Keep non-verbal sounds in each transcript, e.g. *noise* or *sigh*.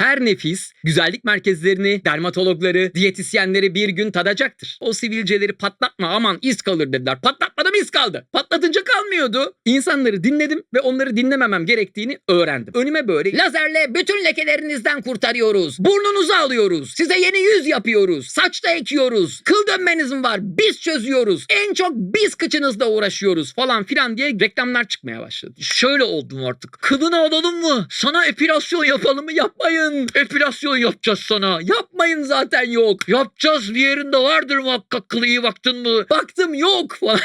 Her nefis güzellik merkezlerini, dermatologları, diyetisyenleri bir gün tadacaktır. O sivilceleri patlatma aman iz kalır dediler. Patlatmadım iz kaldı. Patlatınca kalmıyordu. İnsanları dinledim ve onları dinlememem gerektiğini öğrendim. Önüme böyle lazerle bütün lekelerinizden kurtarıyoruz. Burnunuzu alıyoruz. Size yeni yüz yapıyoruz. Saçta ekiyoruz. Kıl dönmeniz mi var? Biz çözüyoruz. En çok biz kıçınızla uğraşıyoruz falan filan diye reklamlar çıkmaya başladı. Şöyle oldum artık. Kılını alalım mı? Sana epilasyon yapalım mı? Yapmayın. Epilasyon yapacağız sana. Yapmayın zaten yok. Yapacağız bir yerinde vardır muhakkak kılı iyi baktın mı? Baktım yok falan.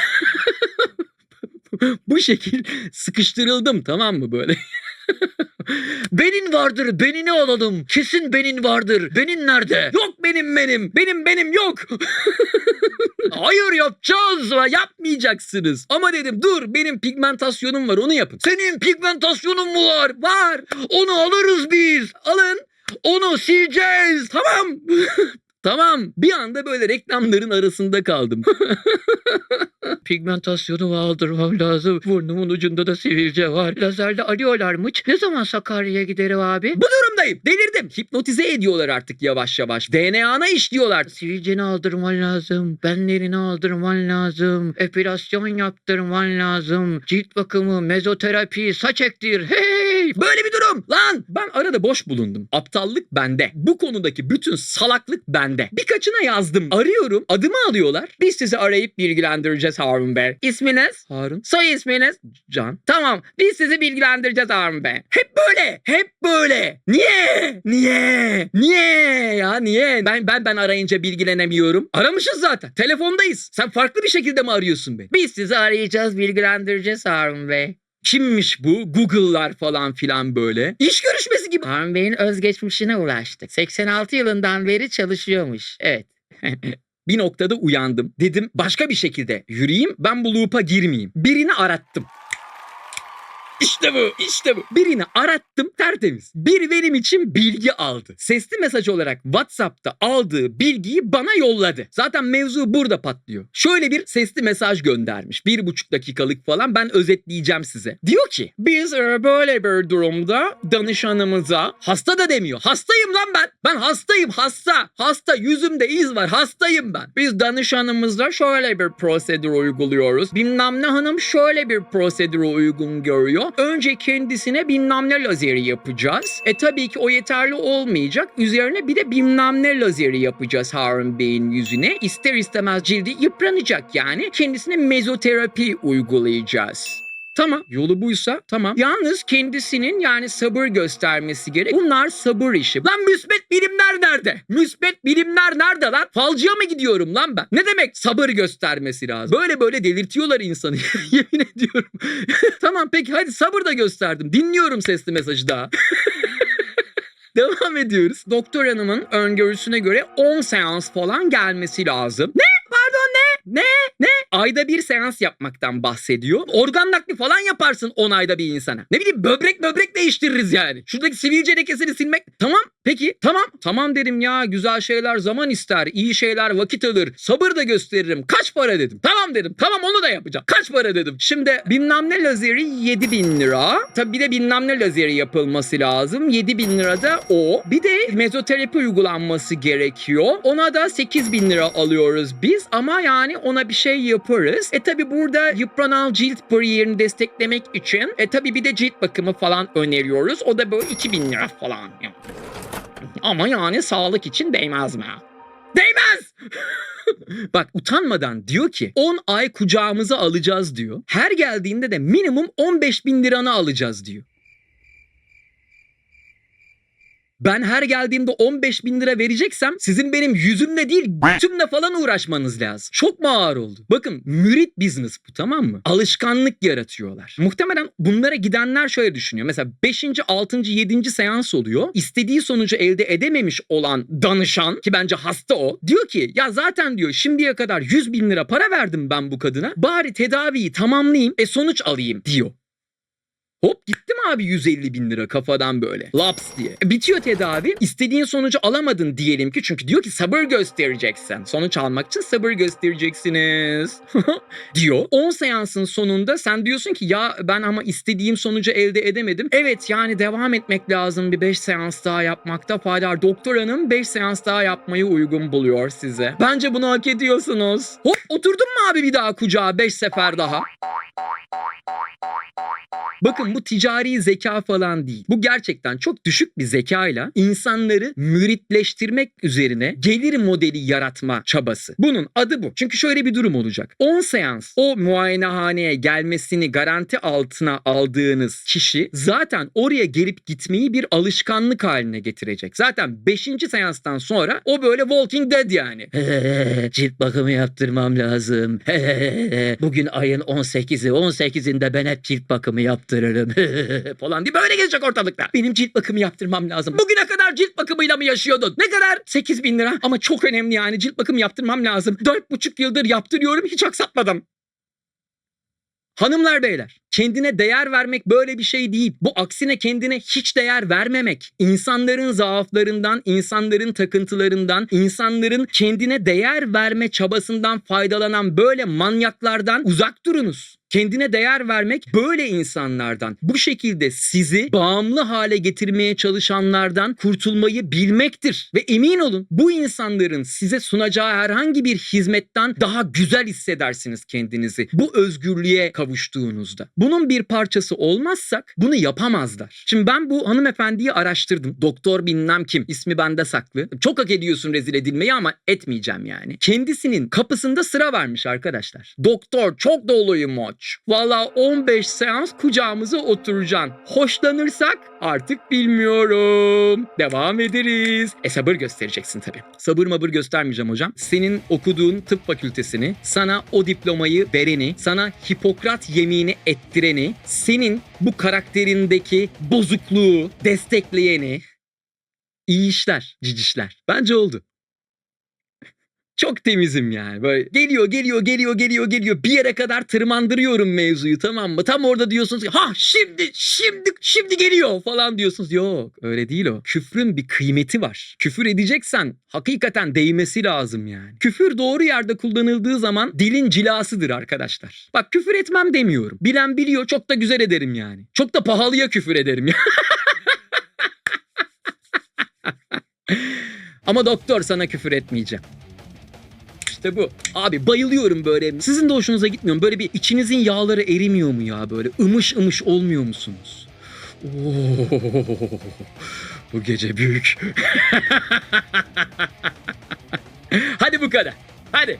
*laughs* Bu şekil sıkıştırıldım tamam mı böyle? *laughs* benin vardır benini alalım. Kesin benin vardır. Benin nerede? Yok benim benim. Benim benim yok. *laughs* Hayır yapacağız yapmayacaksınız. Ama dedim dur benim pigmentasyonum var onu yapın. Senin pigmentasyonun mu var? Var. Onu alırız biz. Alın. Onu sileceğiz. Tamam. *laughs* tamam. Bir anda böyle reklamların arasında kaldım. *laughs* Pigmentasyonu aldırmam lazım. Burnumun ucunda da sivilce var. Lazerle arıyorlarmış. Ne zaman Sakarya'ya giderim abi? Bu durumdayım. Delirdim. Hipnotize ediyorlar artık yavaş yavaş. DNA'na işliyorlar. Sivilceni aldırman lazım. Benlerini aldırman lazım. Epilasyon yaptırman lazım. Cilt bakımı, mezoterapi, saç ektir. Hey! Böyle bir durum. Lan ben arada boş bulundum. Aptallık bende. Bu konudaki bütün salaklık bende. Birkaçına yazdım. Arıyorum. Adımı alıyorlar. Biz sizi arayıp bilgilendireceğiz Harun Bey. İsminiz? Harun. Soy isminiz? Can. Tamam. Biz sizi bilgilendireceğiz Harun Bey. Hep böyle. Hep böyle. Niye? Niye? Niye ya? Niye? Ben ben ben arayınca bilgilenemiyorum. Aramışız zaten. Telefondayız. Sen farklı bir şekilde mi arıyorsun beni? Biz sizi arayacağız, bilgilendireceğiz Harun Bey. Kimmiş bu? Google'lar falan filan böyle. İş görüşmesi gibi. Harun Bey'in özgeçmişine ulaştık. 86 yılından beri çalışıyormuş. Evet. *laughs* bir noktada uyandım. Dedim başka bir şekilde yürüyeyim ben bu loop'a girmeyeyim. Birini arattım. İşte bu, işte bu. Birini arattım tertemiz. Bir benim için bilgi aldı. Sesli mesaj olarak WhatsApp'ta aldığı bilgiyi bana yolladı. Zaten mevzu burada patlıyor. Şöyle bir sesli mesaj göndermiş. Bir buçuk dakikalık falan ben özetleyeceğim size. Diyor ki biz e, böyle bir durumda danışanımıza hasta da demiyor. Hastayım lan ben. Ben hastayım hasta. Hasta yüzümde iz var hastayım ben. Biz danışanımızla şöyle bir prosedür uyguluyoruz. Bilmem ne hanım şöyle bir prosedürü uygun görüyor. Önce kendisine bilmem ne lazeri yapacağız. E tabii ki o yeterli olmayacak. Üzerine bir de bilmem ne lazeri yapacağız Harun Bey'in yüzüne. İster istemez cildi yıpranacak yani. Kendisine mezoterapi uygulayacağız. Tamam yolu buysa tamam. Yalnız kendisinin yani sabır göstermesi gerek. Bunlar sabır işi. Lan müsbet bilimler nerede? Müsbet bilimler nerede lan? Falcıya mı gidiyorum lan ben? Ne demek sabır göstermesi lazım? Böyle böyle delirtiyorlar insanı. *laughs* Yemin ediyorum. *laughs* tamam peki hadi sabır da gösterdim. Dinliyorum sesli mesajı daha. *laughs* Devam ediyoruz. Doktor hanımın öngörüsüne göre 10 seans falan gelmesi lazım. Ne? Pardon ne? Ne? Ne? Ayda bir seans yapmaktan bahsediyor. Organ nakli falan yaparsın 10 ayda bir insana. Ne bileyim böbrek böbrek değiştiririz yani. Şuradaki sivilce lekesini silmek. Tamam peki tamam. Tamam dedim ya güzel şeyler zaman ister. iyi şeyler vakit alır. Sabır da gösteririm. Kaç para dedim. Tamam dedim. Tamam onu da yapacağım. Kaç para dedim. Şimdi bilmem ne lazeri 7000 lira. Tabi bir de bilmem ne lazeri yapılması lazım. 7000 lira da o. Bir de mezoterapi uygulanması gerekiyor. Ona da 8000 lira alıyoruz biz. Ama yani ona bir şey yaparız. E tabi burada yıpranan cilt bariyerini desteklemek için e tabi bir de cilt bakımı falan öneriyoruz. O da böyle 2000 lira falan. Ama yani sağlık için değmez mi? Değmez! *laughs* Bak utanmadan diyor ki 10 ay kucağımıza alacağız diyor. Her geldiğinde de minimum 15 bin liranı alacağız diyor. Ben her geldiğimde 15 bin lira vereceksem sizin benim yüzümle değil götümle falan uğraşmanız lazım. Çok mu ağır oldu? Bakın mürit business bu tamam mı? Alışkanlık yaratıyorlar. Muhtemelen bunlara gidenler şöyle düşünüyor. Mesela 5. 6. 7. seans oluyor. İstediği sonucu elde edememiş olan danışan ki bence hasta o. Diyor ki ya zaten diyor şimdiye kadar 100 bin lira para verdim ben bu kadına. Bari tedaviyi tamamlayayım e sonuç alayım diyor. Hop gitti mi abi 150 bin lira kafadan böyle. Laps diye. E, bitiyor tedavi. İstediğin sonucu alamadın diyelim ki. Çünkü diyor ki sabır göstereceksin. Sonuç almak için sabır göstereceksiniz. *laughs* diyor. 10 seansın sonunda sen diyorsun ki ya ben ama istediğim sonucu elde edemedim. Evet yani devam etmek lazım bir 5 seans daha yapmakta fayda var. Doktor hanım 5 seans daha yapmayı uygun buluyor size. Bence bunu hak ediyorsunuz. Hop oturdun mu abi bir daha kucağa 5 sefer daha? Bakın bu ticari zeka falan değil. Bu gerçekten çok düşük bir zekayla insanları müritleştirmek üzerine gelir modeli yaratma çabası. Bunun adı bu. Çünkü şöyle bir durum olacak. 10 seans o muayenehaneye gelmesini garanti altına aldığınız kişi zaten oraya gelip gitmeyi bir alışkanlık haline getirecek. Zaten 5. seanstan sonra o böyle Walking Dead yani. Cilt bakımı yaptırmam lazım. Bugün ayın 18'i. 18'inde ben hep cilt bakımı yaptırırım *laughs* falan diye böyle gezecek ortalıkta. Benim cilt bakımı yaptırmam lazım. Bugüne kadar cilt bakımıyla mı yaşıyordun? Ne kadar? 8 bin lira. Ama çok önemli yani cilt bakımı yaptırmam lazım. 4,5 yıldır yaptırıyorum hiç aksatmadım. Hanımlar beyler kendine değer vermek böyle bir şey değil. Bu aksine kendine hiç değer vermemek. İnsanların zaaflarından, insanların takıntılarından, insanların kendine değer verme çabasından faydalanan böyle manyaklardan uzak durunuz. Kendine değer vermek böyle insanlardan, bu şekilde sizi bağımlı hale getirmeye çalışanlardan kurtulmayı bilmektir. Ve emin olun bu insanların size sunacağı herhangi bir hizmetten daha güzel hissedersiniz kendinizi. Bu özgürlüğe kavuştuğunuzda. Bunun bir parçası olmazsak bunu yapamazlar. Şimdi ben bu hanımefendiyi araştırdım. Doktor bilmem kim. ismi bende saklı. Çok hak ediyorsun rezil edilmeyi ama etmeyeceğim yani. Kendisinin kapısında sıra vermiş arkadaşlar. Doktor çok doluyum oç. Valla 15 seans kucağımıza oturacaksın. Hoşlanırsak artık bilmiyorum. Devam ederiz. E sabır göstereceksin tabii. Sabır mabır göstermeyeceğim hocam. Senin okuduğun tıp fakültesini, sana o diplomayı vereni, sana Hipokrat yemini ettireni, senin bu karakterindeki bozukluğu destekleyeni iyi işler, cicişler. Bence oldu. Çok temizim yani. Böyle geliyor, geliyor, geliyor, geliyor, geliyor. Bir yere kadar tırmandırıyorum mevzuyu tamam mı? Tam orada diyorsunuz ki ha şimdi, şimdi, şimdi geliyor falan diyorsunuz. Yok öyle değil o. Küfrün bir kıymeti var. Küfür edeceksen hakikaten değmesi lazım yani. Küfür doğru yerde kullanıldığı zaman dilin cilasıdır arkadaşlar. Bak küfür etmem demiyorum. Bilen biliyor çok da güzel ederim yani. Çok da pahalıya küfür ederim ya. *laughs* Ama doktor sana küfür etmeyeceğim. İşte bu. Abi bayılıyorum böyle. Sizin de hoşunuza gitmiyor mu? Böyle bir içinizin yağları erimiyor mu ya böyle? Imış ımış olmuyor musunuz? Oo, bu gece büyük. *laughs* Hadi bu kadar. Hadi.